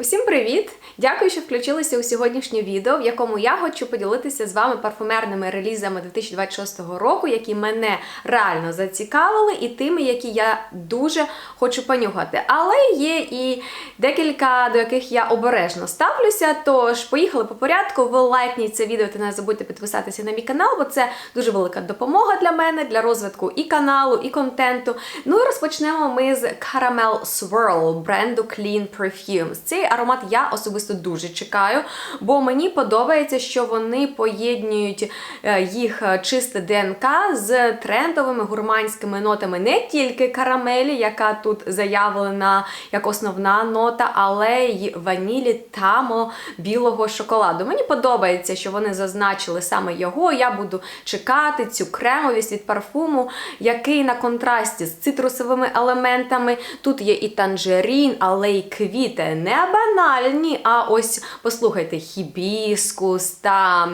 Усім привіт! Дякую, що включилися у сьогоднішнє відео, в якому я хочу поділитися з вами парфумерними релізами 2026 року, які мене реально зацікавили, і тими, які я дуже хочу понюхати. Але є і декілька, до яких я обережно ставлюся. Тож, поїхали по порядку. Ви лайкніть це відео та не забудьте підписатися на мій канал, бо це дуже велика допомога для мене, для розвитку і каналу, і контенту. Ну і розпочнемо ми з Caramel Swirl бренду Clean Perfumes. Цей аромат я особисто дуже чекаю, бо мені подобається, що вони поєднують е, їх е, чисте ДНК з трендовими гурманськими нотами не тільки карамелі, яка тут заявлена як основна нота, але й ванілі тамо білого шоколаду. Мені подобається, що вони зазначили саме його. Я буду чекати цю кремовість від парфуму, який на контрасті з цитрусовими елементами. Тут є і танжерін, але й квіти. Не банальні, а ось послухайте, хібіскус та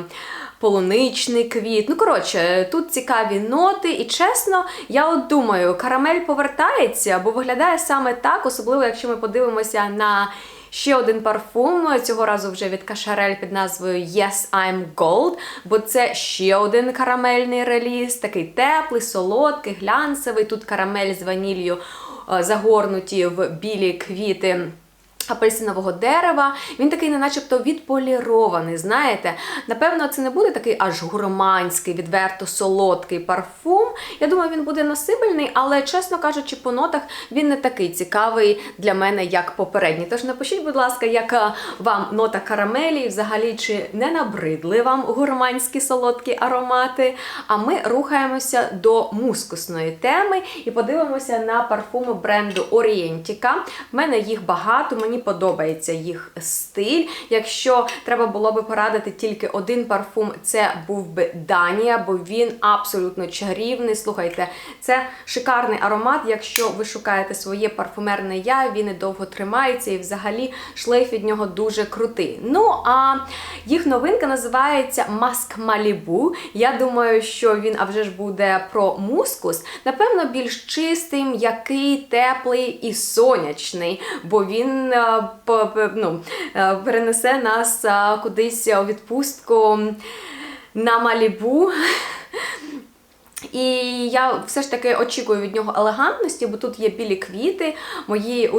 полуничний квіт. Ну, коротше, тут цікаві ноти, і чесно, я от думаю, карамель повертається, бо виглядає саме так, особливо, якщо ми подивимося на. Ще один парфум цього разу вже від Кашарель під назвою Yes I'm Gold, бо це ще один карамельний реліз, такий теплий, солодкий, глянцевий. Тут карамель з ванілью е, загорнуті в білі квіти. Апельсинового дерева, він такий, не начебто відполірований. Знаєте, напевно, це не буде такий аж гурманський, відверто солодкий парфум. Я думаю, він буде насибельний, але, чесно кажучи, по нотах він не такий цікавий для мене, як попередній. Тож напишіть, будь ласка, яка вам нота карамелі, і взагалі чи не набридли вам гурманські солодкі аромати. А ми рухаємося до мускусної теми і подивимося на парфуми бренду Орієнтіка. В мене їх багато. Мені подобається їх стиль. Якщо треба було би порадити тільки один парфум, це був би Данія, бо він абсолютно чарівний. Слухайте, це шикарний аромат. Якщо ви шукаєте своє парфумерне я, він і довго тримається, і взагалі шлейф від нього дуже крутий. Ну а їх новинка називається Маск Малібу. Я думаю, що він а вже ж буде про мускус. Напевно, більш чистий, м'який, теплий і сонячний, бо він е, ну, е, перенесе нас е, кудись у відпустку на Малібу. І я все ж таки очікую від нього елегантності, бо тут є білі квіти, мої е,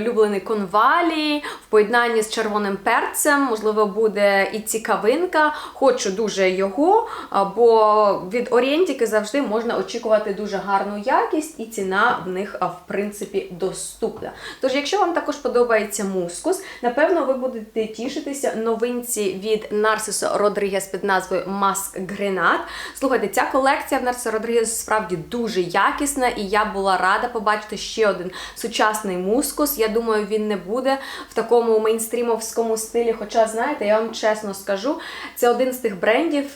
улюблені конвалі в поєднанні з червоним перцем. Можливо, буде і цікавинка. Хочу дуже його, бо від Орієнтіки завжди можна очікувати дуже гарну якість, і ціна в них, в принципі, доступна. Тож, якщо вам також подобається мускус, напевно, ви будете тішитися новинці від Нарсисо Родрігес під назвою Маск Гренат. Слухайте, ця колекція в Нарсисо Родрігес справді дуже якісна, і я була рада побачити ще один сучасний мускус. Я думаю, він не буде в такому мейнстрімовському стилі. Хоча, знаєте, я вам чесно скажу, це один з тих брендів,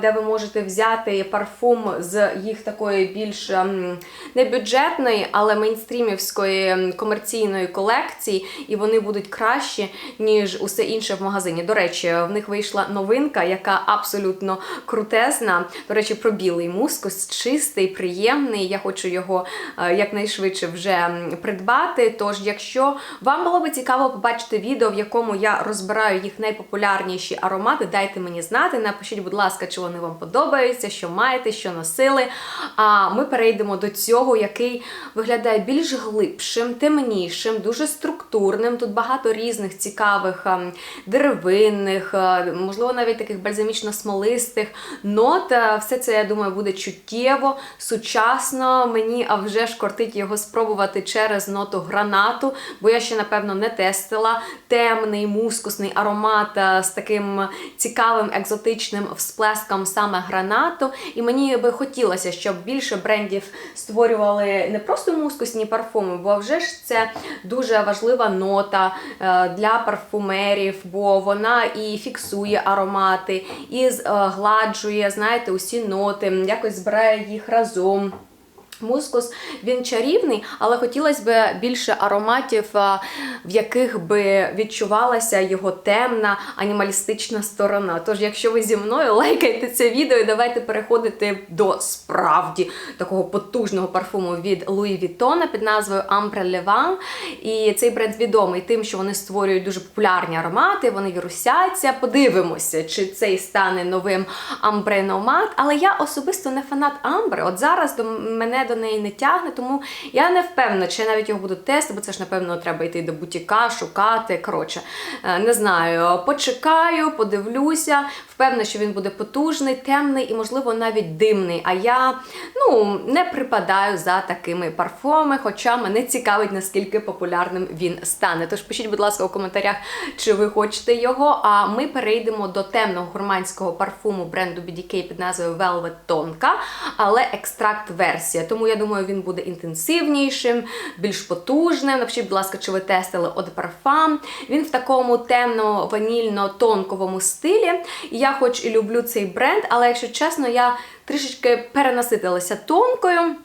де ви можете взяти парфум з їх такої більш ем, не бюджетної, але мейнстрімівської ем, комерційної колекції, і вони будуть кращі, ніж усе інше в магазині. До речі, в них вийшла новинка, яка абсолютно крутезна. До речі, про білий мускус, чистий, приємний. Я хочу його е, якнайшвидше вже придбати. Тож, якщо вам було би цікаво побачити відео, в якому я розбираю їх найпопулярніші аромати, дайте мені знати. Напишіть, будь ласка, чи вони вам подобаються, що маєте, що носили. А ми перейдемо до цього, який виглядає більш глибшим, темнішим, дуже структурним. Тут багато різних цікавих ем, деревинних, е, можливо, навіть таких бальзамічно-смолистих нот. Е, Все це, я думаю, буде чуттєво, сучасно. Мені а вже ж кортить його спробувати через ноту гранату, бо я ще, напевно, не тестила темний мускусний аромат е, з таким цікавим екзотичним всплеском саме гранату. І мені би хотілося, щоб більше брендів створювали не просто мускусні парфуми, бо вже ж це дуже важлива нота е, для парфумерів, бо вона і фіксує аромати, і згладжує, знаєте, усі ноти, якось збирає їх разом. Мускус він чарівний, але хотілося б більше ароматів, в яких би відчувалася його темна анімалістична сторона. Тож, якщо ви зі мною лайкайте це відео, і давайте переходити до справді такого потужного парфуму від Louis Vuitton під назвою Ambre Le І цей бренд відомий тим, що вони створюють дуже популярні аромати, вони вірусяться. Подивимося, чи цей стане новим Nomad. Але я особисто не фанат Амбри. От зараз до мене до неї не тягне, тому я не впевнена, чи я навіть його буду тестити, бо це ж, напевно, треба йти до бутіка, шукати. Коротше, е, не знаю, почекаю, подивлюся. Впевнена, що він буде потужний, темний і, можливо, навіть димний. А я ну, не припадаю за такими парфумами, хоча мене цікавить, наскільки популярним він стане. Тож пишіть, будь ласка, у коментарях, чи ви хочете його. А ми перейдемо до темного гурманського парфуму бренду BDK під назвою Velvet Tonka, але екстракт-версія. Тому я думаю, він буде інтенсивнішим, більш потужним. Напишіть, будь ласка, чи ви тестили од парфам? Він в такому темно-ванільно-тонковому стилі. Я хоч і люблю цей бренд, але якщо чесно, я трішечки перенаситилася тонкою.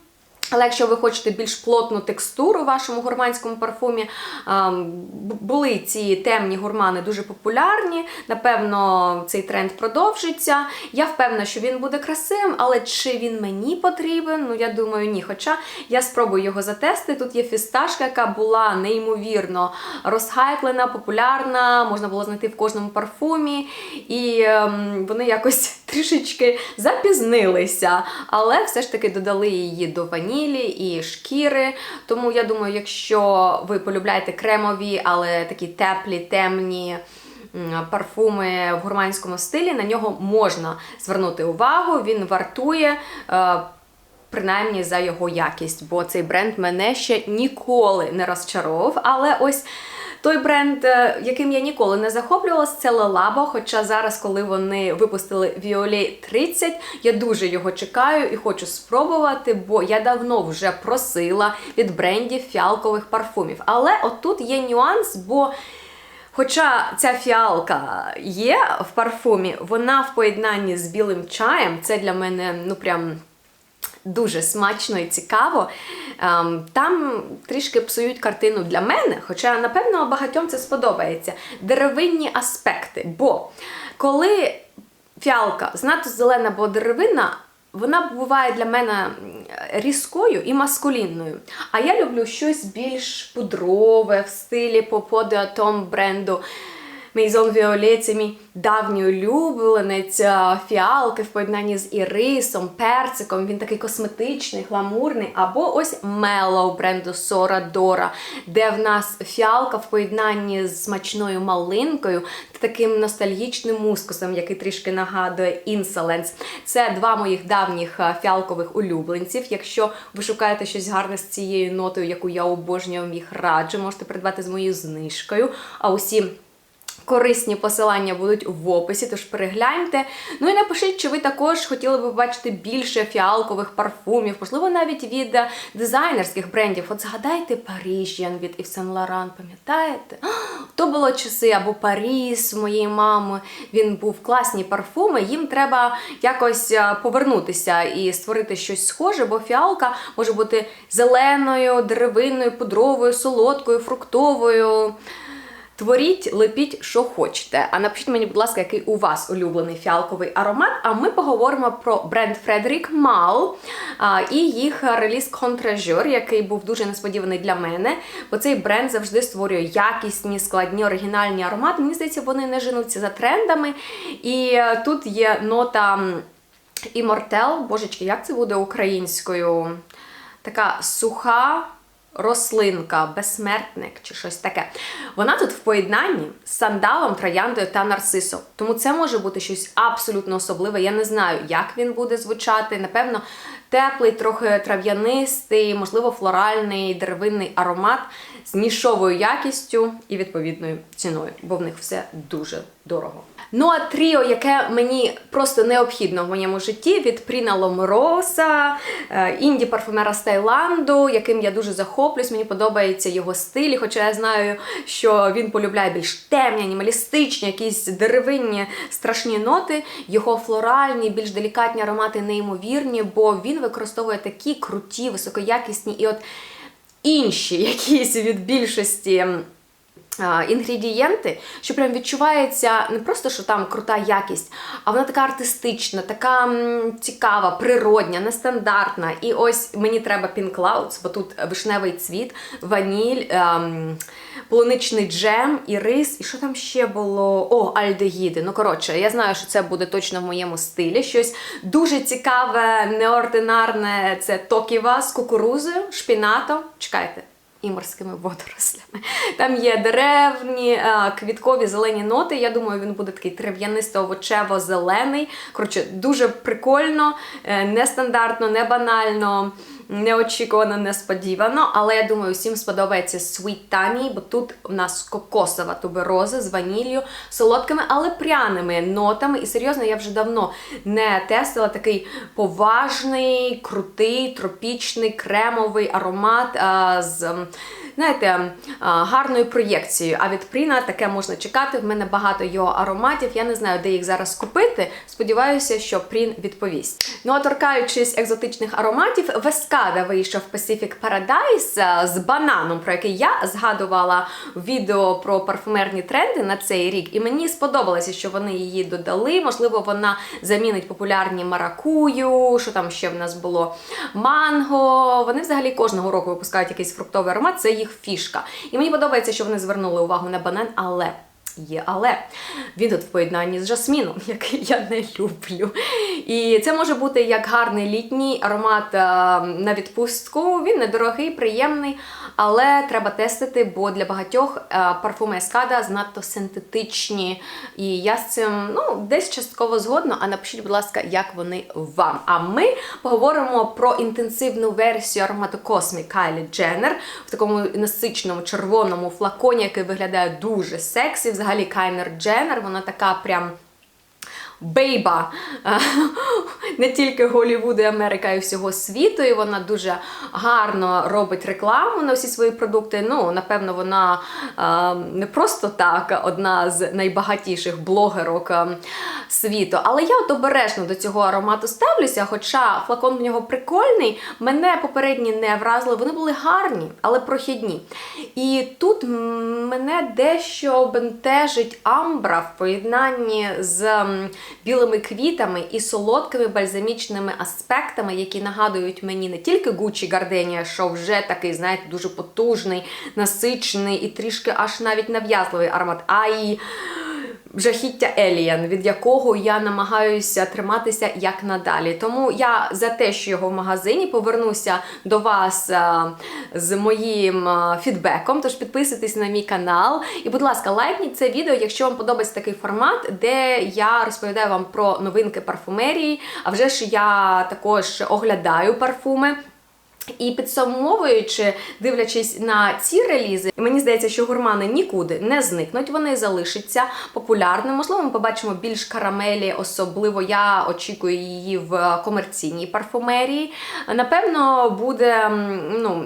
Але якщо ви хочете більш плотну текстуру у вашому гурманському парфумі, ем, були ці темні гурмани дуже популярні. Напевно, цей тренд продовжиться. Я впевнена, що він буде красивим, але чи він мені потрібен? Ну, я думаю, ні. Хоча я спробую його затестити. Тут є фісташка, яка була неймовірно розхайплена, популярна, можна було знайти в кожному парфумі. І ем, вони якось трішечки запізнилися, але все ж таки додали її до ванілі і шкіри. Тому я думаю, якщо ви полюбляєте кремові, але такі теплі, темні. Парфуми в гурманському стилі на нього можна звернути увагу. Він вартує е, принаймні за його якість, бо цей бренд мене ще ніколи не розчаровував. Але ось той бренд, е, яким я ніколи не захоплювалася, це Лелабо. Хоча зараз, коли вони випустили Violet 30, я дуже його чекаю і хочу спробувати, бо я давно вже просила від брендів фіалкових парфумів. Але отут є нюанс, бо. Хоча ця фіалка є в парфумі, вона в поєднанні з білим чаєм, це для мене ну прям дуже смачно і цікаво. Ем, Там трішки псують картину для мене, хоча, напевно, багатьом це сподобається. Деревинні аспекти. Бо коли фіалка знато зелена або деревина, вона буває для мене різкою і маскулінною. А я люблю щось більш пудрове в стилі Popo de бренду. Maison Violet – це мій давній улюбленець фіалки в поєднанні з ірисом, перциком. Він такий косметичний, гламурний. Або ось Mellow бренду Sora Dora, де в нас фіалка в поєднанні з смачною малинкою та таким ностальгічним мускусом, який трішки нагадує Insolence. Це два моїх давніх фіалкових улюбленців. Якщо ви шукаєте щось гарне з цією нотою, яку я обожнюю, їх раджу, можете придбати з моєю знижкою. А усі Корисні посилання будуть в описі, тож перегляньте. Ну і напишіть, чи ви також хотіли б бачити більше фіалкових парфумів, можливо, навіть від дизайнерських брендів. От згадайте Парижіан від Yves Saint Laurent, пам'ятаєте? То було часи або Паріс моєї мами. Він був класні парфуми. Їм треба якось е, повернутися і створити щось схоже, бо фіалка може бути зеленою, деревинною, пудровою, солодкою, фруктовою. Творіть, лепіть, що хочете. А напишіть мені, будь ласка, який у вас улюблений фіалковий аромат. А ми поговоримо про бренд Frederic Mal і їх реліз Contre-Jour, який був дуже несподіваний для мене. Бо цей бренд завжди створює якісні, складні, оригінальні аромати. Мені здається, вони не женуться за трендами. І е, тут є нота Immortel. Божечки, як це буде українською? Така суха рослинка, безсмертник чи щось таке. Вона тут в поєднанні з сандалом, трояндою та нарцисом. Тому це може бути щось абсолютно особливе. Я не знаю, як він буде звучати. Напевно, теплий, трохи трав'янистий, можливо, флоральний деревинний аромат з нішовою якістю і відповідною ціною, бо в них все дуже дорого. Ну а тріо, яке мені просто необхідно в моєму житті від Пріна Ломороса, е, інді парфумера з Таїланду, яким я дуже захоплююсь. Мені подобається його стиль, хоча я знаю, що він полюбляє більш темні, анімалістичні, якісь деревинні страшні ноти. Його флоральні, більш делікатні аромати неймовірні, бо він використовує такі круті, високоякісні і от інші якісь від більшості. А, Інгредієнти, що прям відчувається не просто, що там крута якість, а вона така артистична, така цікава, природня, нестандартна. І ось мені треба Pink Clouds, бо тут вишневий цвіт, ваніль, ем, полуничний джем і рис. І що там ще було? О, альдегіди. Ну, коротше, я знаю, що це буде точно в моєму стилі. Щось дуже цікаве, неординарне. Це токіва з кукурузою, шпінатом. Чекайте. І морськими водорослями. Там є деревні, е, квіткові зелені ноти. Я думаю, він буде такий трав'янисто-овочево-зелений. Коротше, дуже прикольно, е, нестандартно, не банально, неочікувано, несподівано. Але я думаю, всім сподобається Sweet Tummy, бо тут в нас кокосова тубероза з ваніллю, солодкими, але пряними нотами. І серйозно, я вже давно не тестила такий поважний, крутий, тропічний, кремовий аромат а, з. Знаєте, гарною проєкцією. А від Пріна таке можна чекати. В мене багато його ароматів. Я не знаю, де їх зараз купити. Сподіваюся, що Прін відповість. Ну а торкаючись екзотичних ароматів, Вескада вийшов Pacific Paradise з бананом, про який я згадувала відео про парфумерні тренди на цей рік. І мені сподобалося, що вони її додали. Можливо, вона замінить популярні маракую, що там ще в нас було манго. Вони взагалі кожного року випускають якийсь фруктовий аромат, це їх фішка. І мені подобається, що вони звернули увагу на банан, але. Є, але він тут в поєднанні з жасміном, який я не люблю. І це може бути як гарний літній аромат е, на відпустку. Він недорогий, приємний, але треба тестити, бо для багатьох е, парфуми Ескада занадто синтетичні. І я з цим ну, десь частково згодна. А напишіть, будь ласка, як вони вам. А ми поговоримо про інтенсивну версію аромату Cosmic Kylie Jenner в такому насиченому червоному флаконі, який виглядає дуже сексі. Взагалі Кайнер Дженнер, вона така прям. Бейба е, не тільки Голлівуду, Америка і всього світу. І вона дуже гарно робить рекламу на всі свої продукти. Ну, напевно, вона е, не просто так одна з найбагатіших блогерок е, світу. Але я от обережно до цього аромату ставлюся, хоча флакон в нього прикольний, мене попередні не вразили. Вони були гарні, але прохідні. І тут мене дещо бентежить амбра в поєднанні з білими квітами і солодкими бальзамічними аспектами, які нагадують мені не тільки Гучі Гарденія, що вже такий, знаєте, дуже потужний, насичений і трішки аж навіть нав'язливий аромат, а й жахіття Еліан, від якого я намагаюся триматися як надалі. Тому я за те, що його в магазині повернуся до вас е, з моїм е, фідбеком. Тож підписуйтесь на мій канал. І, будь ласка, лайкніть це відео, якщо вам подобається такий формат, де я розповідаю вам про новинки парфумерії. А вже ж я також оглядаю парфуми. І підсумовуючи, дивлячись на ці релізи, мені здається, що гурмани нікуди не зникнуть, вони залишаться популярними. Можливо, ми побачимо більш карамелі, особливо я очікую її в комерційній парфумерії. Напевно, буде ну,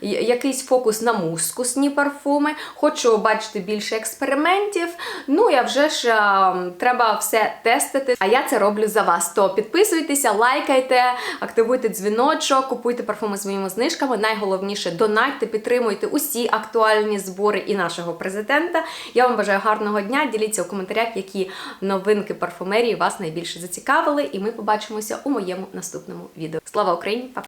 якийсь фокус на мускусні парфуми. Хочу бачити більше експериментів. Ну, я вже ж е, треба все тестити. А я це роблю за вас. То підписуйтеся, лайкайте, активуйте дзвіночок, купуйте парфуми з моїми знижками. Найголовніше донайте, підтримуйте усі актуальні збори і нашого президента. Я вам бажаю гарного дня. Діліться у коментарях, які новинки парфумерії вас найбільше зацікавили. І ми побачимося у моєму наступному відео. Слава Україні! Па!